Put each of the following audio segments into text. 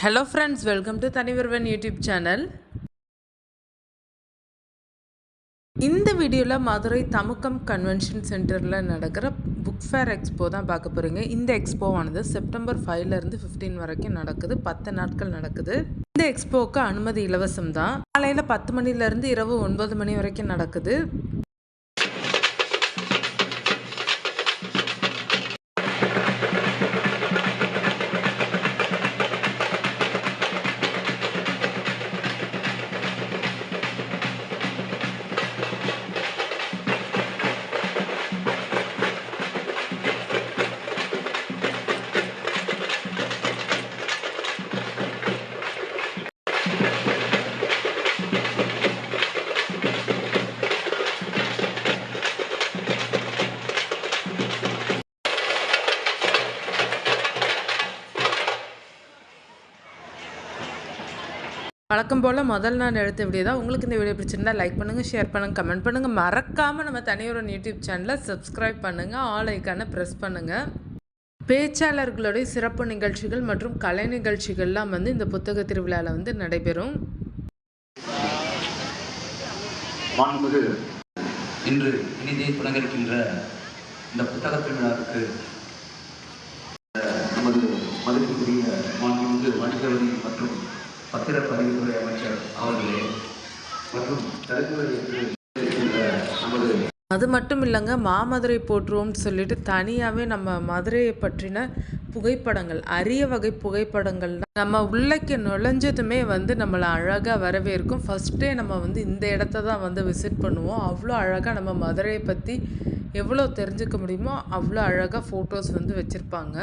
Hello friends welcome to தனிவருவன் YouTube channel இந்த வீடியோவில் மதுரை தமுக்கம் கன்வென்ஷன் சென்டரில் நடக்கிற புக் ஃபேர் எக்ஸ்போ தான் பார்க்க போகிறீங்க இந்த எக்ஸ்போவானது செப்டம்பர் ஃபைவ்லேருந்து ஃபிஃப்டீன் வரைக்கும் நடக்குது. பத்து நாட்கள் நடக்குது. இந்த எக்ஸ்போவுக்கு அனுமதி இலவசம் தான். காலையில் பத்து மணிலேருந்து இரவு ஒன்பது மணி வரைக்கும் நடக்குது. வழக்கம் போல் முதல் நாள் எடுத்த வீடியோ தான். உங்களுக்கு இந்த வீடியோ பிடிச்சிருந்தா லைக் பண்ணுங்கள் ஷேர் பண்ணுங்கள் கமெண்ட் பண்ணுங்கள் மறக்காமல் நம்ம தனியொரு யூடியூப் சேனலை சப்ஸ்கிரைப் பண்ணுங்கள் ஆல் ஐக்கானை ப்ரெஸ் பண்ணுங்கள் பேச்சாளர்களுடைய சிறப்பு நிகழ்ச்சிகள் மற்றும் கலை நிகழ்ச்சிகள்லாம் வந்து இந்த புத்தக திருவிழாவில் வந்து நடைபெறும். மாண்புமிகு இன்று இனிதே தொடங்கிருக்கின்ற இந்த புத்தக திருவிழாவுக்கு நமது மதிப்புக்குரிய மாண்புமிகு வணிகவரி மற்றும் பத்திரப்பதிவுத்துறை அமைச்சர் அவர்களே மற்றும் நமது அது மட்டும் இல்லைங்க மாமதுரை போற்றுவோம்னு சொல்லிட்டு தனியாகவே நம்ம மதுரையை பற்றின புகைப்படங்கள் அரிய வகை புகைப்படங்கள் நம்ம உள்ளக்கு நுழைஞ்சதுமே வந்து நம்மளை அழகாக வரவேற்கும். ஃபஸ்ட்டே நம்ம வந்து இந்த இடத்த தான் வந்து விசிட் பண்ணுவோம். அவ்வளோ அழகாக நம்ம மதுரையை பற்றி எவ்வளோ தெரிஞ்சுக்க முடியுமோ அவ்வளோ அழகாக ஃபோட்டோஸ் வந்து வச்சுருப்பாங்க.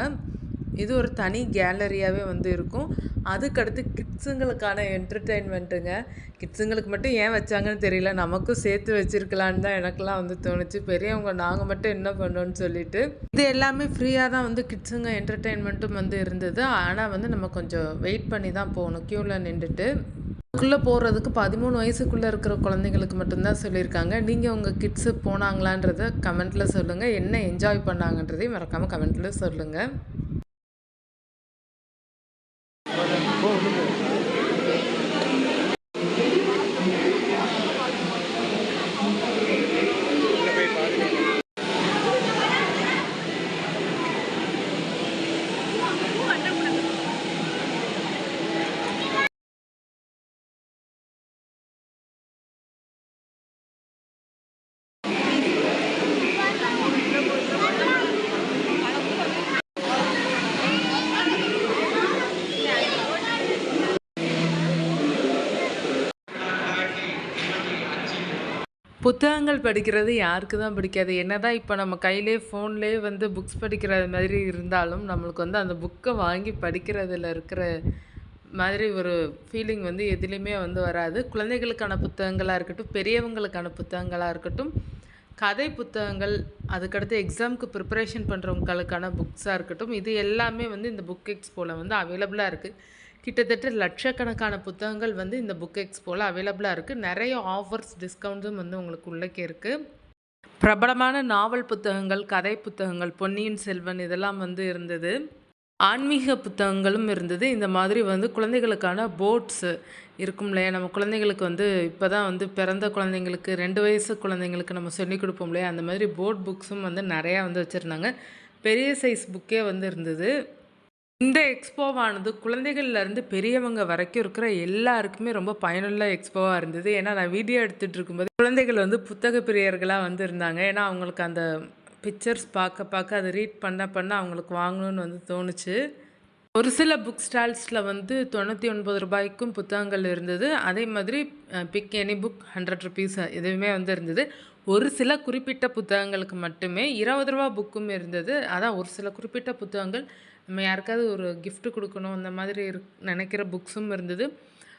இது ஒரு தனி கேலரியாகவே வந்து இருக்கும். அதுக்கடுத்து கிட்ஸுங்களுக்கான என்டர்டெயின்மெண்ட்டுங்க கிட்ஸுங்களுக்கு மட்டும் ஏன் வச்சாங்கன்னு தெரியல. நமக்கும் சேர்த்து வச்சுருக்கலான்னு தான் எனக்கெல்லாம் வந்து தோணுச்சு. பெரியவங்க நாங்கள் மட்டும் என்ன பண்ணோன்னு சொல்லிட்டு. இது எல்லாமே ஃப்ரீயாக தான் வந்து கிட்ஸுங்க என்டர்டெயின்மெண்ட்டும் வந்து இருந்தது. ஆனால் வந்து நம்ம கொஞ்சம் வெயிட் பண்ணி தான் போகணும். க்யூவில் நின்றுட்டு. அதுக்குள்ளே போகிறதுக்கு பதிமூணு வயசுக்குள்ளே இருக்கிற குழந்தைங்களுக்கு மட்டும்தான் சொல்லியிருக்காங்க. நீங்கள் உங்கள் கிட்ஸு போனாங்களான்றத கமெண்ட்டில் சொல்லுங்கள் என்ன என்ஜாய் பண்ணாங்கன்றதையும் மறக்காமல் கமெண்ட்டில் சொல்லுங்கள் Oh. புத்தகங்கள் படிக்கிறது யாருக்கு தான் பிடிக்காது. என்ன தான் இப்போ நம்ம கையிலே ஃபோன்லேயே வந்து புக்ஸ் படிக்கிற மாதிரி இருந்தாலும் நம்மளுக்கு வந்து அந்த புக்கை வாங்கி படிக்கிறதுல இருக்கிற மாதிரி ஒரு ஃபீலிங் வந்து எதுலேயுமே வந்து வராது. குழந்தைகளுக்கான புத்தகங்களாக இருக்கட்டும் பெரியவங்களுக்கான புத்தகங்களாக இருக்கட்டும் கதை புத்தகங்கள் அதுக்கடுத்து எக்ஸாமுக்கு ப்ரிப்பரேஷன் பண்ணுறவங்களுக்கான புக்ஸாக இருக்கட்டும் இது எல்லாமே வந்து இந்த புக் எக்ஸ்போவில் வந்து அவைலபிளாக இருக்குது கிட்டத்தட்ட லட்சக்கணக்கான புத்தகங்கள் வந்து இந்த புக் எக்ஸ்போவில் அவைலபிளாக இருக்குது நிறைய ஆஃபர்ஸ் டிஸ்கவுண்ட்ஸும் வந்து உங்களுக்கு உள்ளக்கே இருக்குது பிரபலமான நாவல் புத்தகங்கள் கதை புத்தகங்கள் பொன்னியின் செல்வன் இதெல்லாம் வந்து இருந்தது. ஆன்மீக புத்தகங்களும் இருந்தது. இந்த மாதிரி வந்து குழந்தைகளுக்கான போட்ஸு இருக்கும் இல்லையா? நம்ம குழந்தைங்களுக்கு வந்து இப்போ தான் வந்து பிறந்த குழந்தைங்களுக்கு ரெண்டு வயசு குழந்தைங்களுக்கு நம்ம சொல்லிக் கொடுப்போம் இல்லையா? அந்த மாதிரி போட் புக்ஸும் வந்து நிறையா வந்து வச்சுருந்தாங்க. பெரிய சைஸ் புக்கே வந்து இருந்தது. இந்த எக்ஸ்போவானது குழந்தைகள்லேருந்து பெரியவங்க வரைக்கும் இருக்கிற எல்லாருக்குமே ரொம்ப பயனுள்ள எக்ஸ்போவாக இருந்தது. ஏன்னா நான் வீடியோ எடுத்துகிட்டு இருக்கும்போது குழந்தைகள் வந்து புத்தக பிரியர்களாக வந்து இருந்தாங்க ஏன்னா அவங்களுக்கு அந்த பிக்சர்ஸ் பார்க்க பார்க்க அதை ரீட் பண்ண பண்ண அவங்களுக்கு வாங்கணும்னு வந்து தோணுச்சு. ஒரு சில புக் ஸ்டால்ஸில் வந்து தொண்ணூற்றி ஒன்பது ரூபாய்க்கும் புத்தகங்கள் இருந்தது. அதே மாதிரி pick any book hundred rupees இதுவுமே வந்து இருந்தது. ஒரு சில குறிப்பிட்ட புத்தகங்களுக்கு மட்டுமே இருபது ரூபா புக்கும் இருந்தது. அதான் ஒரு சில குறிப்பிட்ட புத்தகங்கள் நம்ம யாருக்காவது ஒரு கிஃப்ட் கொடுக்கணும் அந்த மாதிரி இருக் நினைக்கிற புக்ஸும் இருந்தது.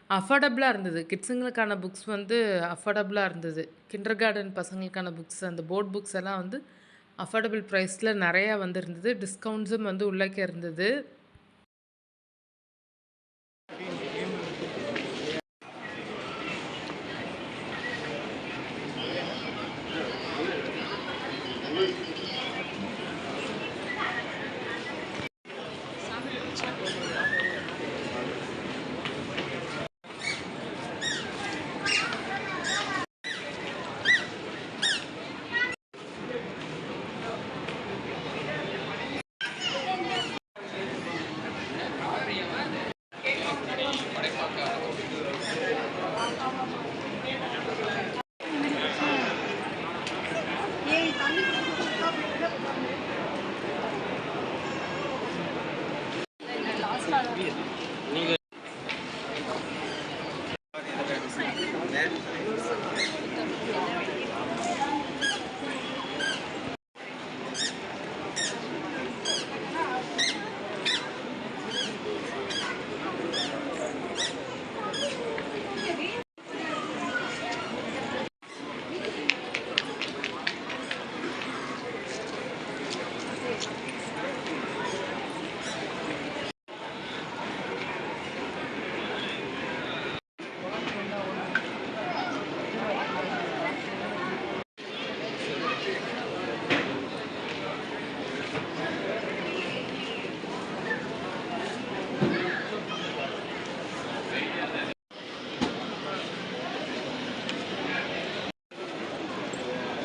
அஃபோர்டபுளாக இருந்தது. கிட்ஸுங்களுக்கான புக்ஸ் வந்து அஃபோர்டபுளாக இருந்தது. கிண்டர் கார்டன் பசங்களுக்கான புக்ஸ் அந்த போர்ட் புக்ஸ் எல்லாம் வந்து அஃபோர்டபுள் ப்ரைஸில் நிறையா வந்து இருந்தது டிஸ்கவுண்ட்ஸும் வந்து உள்ளக்கே இருந்தது.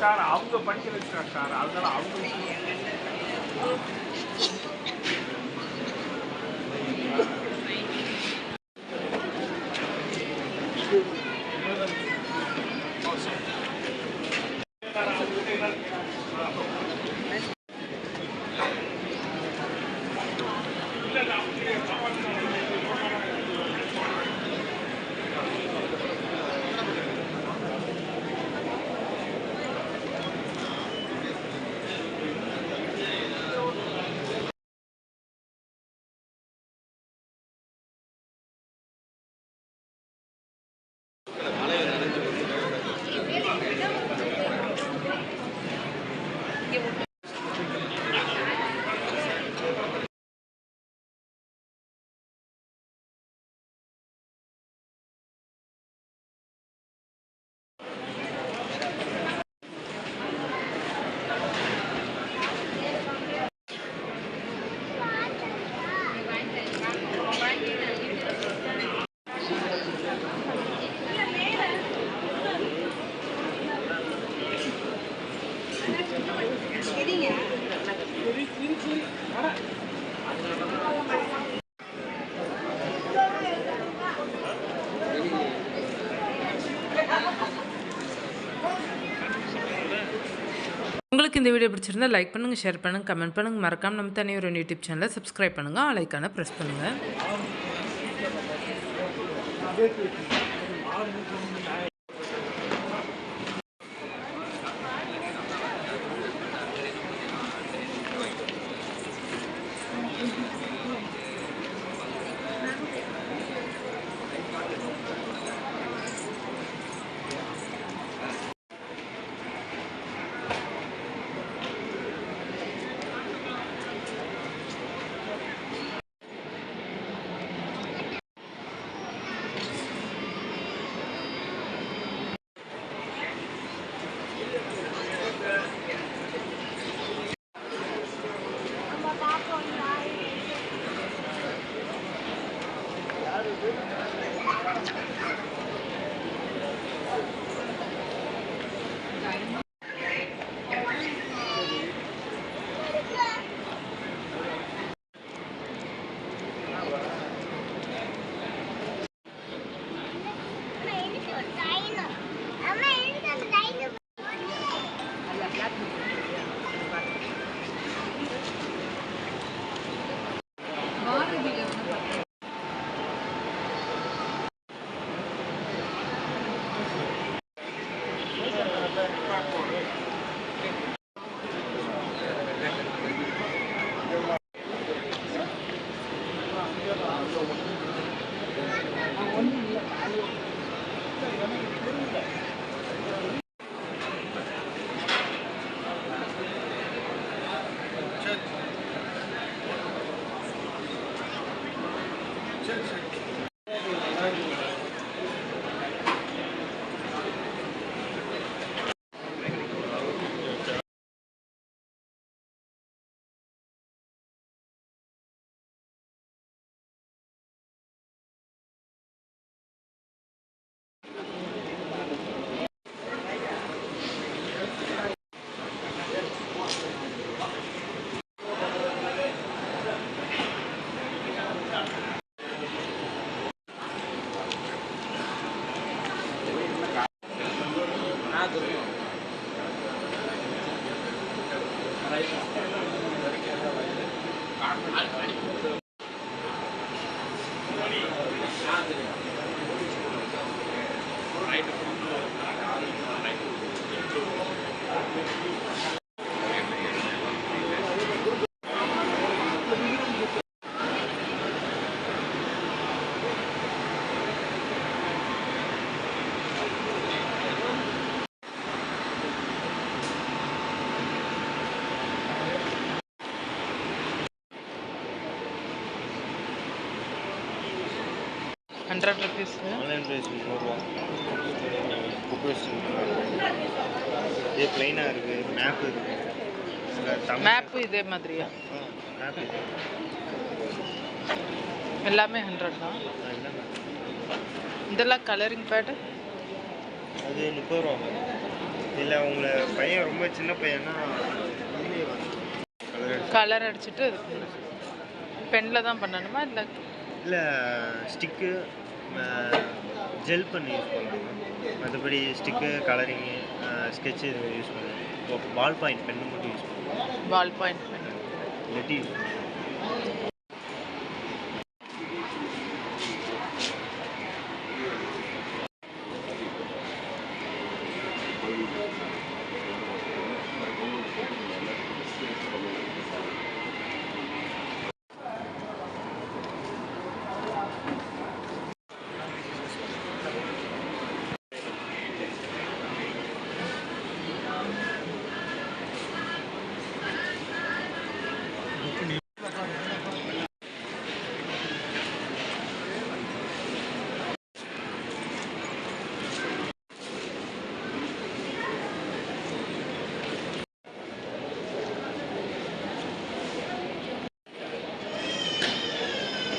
சார் அவங்க படிக்க வச்சுட்டாங்க சார் அதனால அவங்க உங்களுக்கு இந்த வீடியோ பிடிச்சிருந்தா லைக் பண்ணுங்கள் ஷேர் பண்ணுங்கள் கமெண்ட் பண்ணுங்கள் மறக்காம நம்ம தனி ஒரு யூடியூப் சேனலை சப்ஸ்கிரைப் பண்ணுங்கள் ஆலைக்கான ப்ரெஸ் பண்ணுங்கள் ஹண்ட்ரட் ருபீஸ் ஆன்லைன் ப்ரைஸ் முந்நூறுரூவா புக் இதே ப்ளைனாக இருக்குது மேப் இருக்குது மேப்பு இதே மாதிரியா? மேப் எல்லாமே ஹண்ட்ரட் தான்? இதெல்லாம் கலரிங் பேடு அது முப்பது ரூபா. இல்லை உங்களை பையன் ரொம்ப சின்ன பையனா கலர் அடிச்சுட்டு பெனில் தான் பண்ணணுமா இல்லை? இல்லை ஸ்டிக்கு ஜெல் பண்ணி யூஸ் பண்ணலாம் மற்றபடி ஸ்டிக்கு கலரிங்கு ஸ்கெட்சு இது யூஸ் பண்ணலாம் பால் பாயிண்ட் பென்னு மட்டும் யூஸ் பண்ணலாம் பால் பாயிண்ட் பென் இல்லாட்டி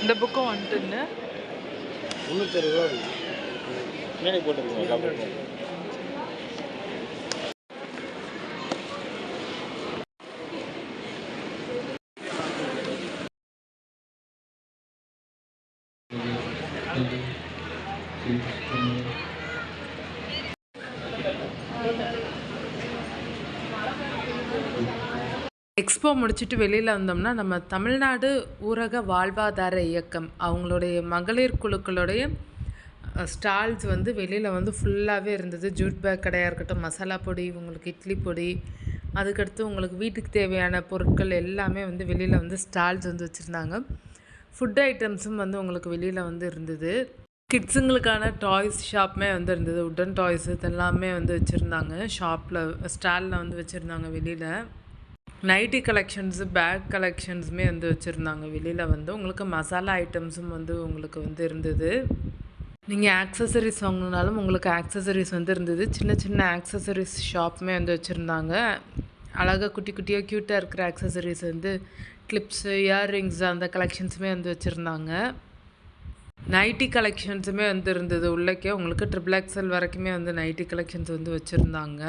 இந்த புக்கும் வந்துட்டுன்னு முந்நூற்றி ரூபா இருக்குது மேலே போட்டுருக்கோம் எக்ஸ்போ முடிச்சுட்டு வெளியில் வந்தோம்னா நம்ம தமிழ்நாடு ஊரக வாழ்வாதார இயக்கம் அவங்களுடைய மகளிர் குழுக்களுடைய ஸ்டால்ஸ் வந்து வெளியில் வந்து ஃபுல்லாகவே இருந்தது. ஜூட் பேக் கடையாக இருக்கட்டும் மசாலா பொடி உங்களுக்கு இட்லி பொடி அதுக்கடுத்து உங்களுக்கு வீட்டுக்கு தேவையான பொருட்கள் எல்லாமே வந்து வெளியில் வந்து ஸ்டால்ஸ் வந்து வச்சுருந்தாங்க. ஃபுட் ஐட்டம்ஸும் வந்து உங்களுக்கு வெளியில் வந்து இருந்தது. கிட்ஸுங்களுக்கான டாய்ஸ் ஷாப்புமே வந்து இருந்தது. உட்டன் டாய்ஸ் இதெல்லாமே வந்து வச்சுருந்தாங்க. ஷாப்பில் ஸ்டாலில் வந்து வச்சுருந்தாங்க வெளியில். நைட்டி கலெக்ஷன்ஸு பேக் கலெக்ஷன்ஸுமே வந்து வச்சுருந்தாங்க. வெளியில் வந்து உங்களுக்கு மசாலா ஐட்டம்ஸும் வந்து உங்களுக்கு வந்து இருந்தது. நீங்கள் ஆக்சசரிஸ் வாங்கினாலும் உங்களுக்கு ஆக்சசரிஸ் வந்து இருந்தது. சின்ன சின்ன ஆக்சசரிஸ் ஷாப்புமே வந்து வச்சுருந்தாங்க. அழகாக குட்டி குட்டியாக க்யூட்டாக இருக்கிற ஆக்சசரிஸ் வந்து கிளிப்ஸு இயர்ரிங்ஸ் அந்த கலெக்ஷன்ஸுமே வந்து வச்சுருந்தாங்க. நைட்டி கலெக்ஷன்ஸுமே வந்து இருந்தது. உள்ளக்கே உங்களுக்கு ட்ரிபிள் எக்ஸல் வரைக்குமே வந்து நைட்டி கலெக்ஷன்ஸ் வந்து வச்சுருந்தாங்க.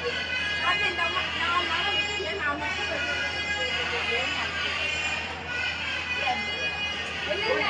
Thank you.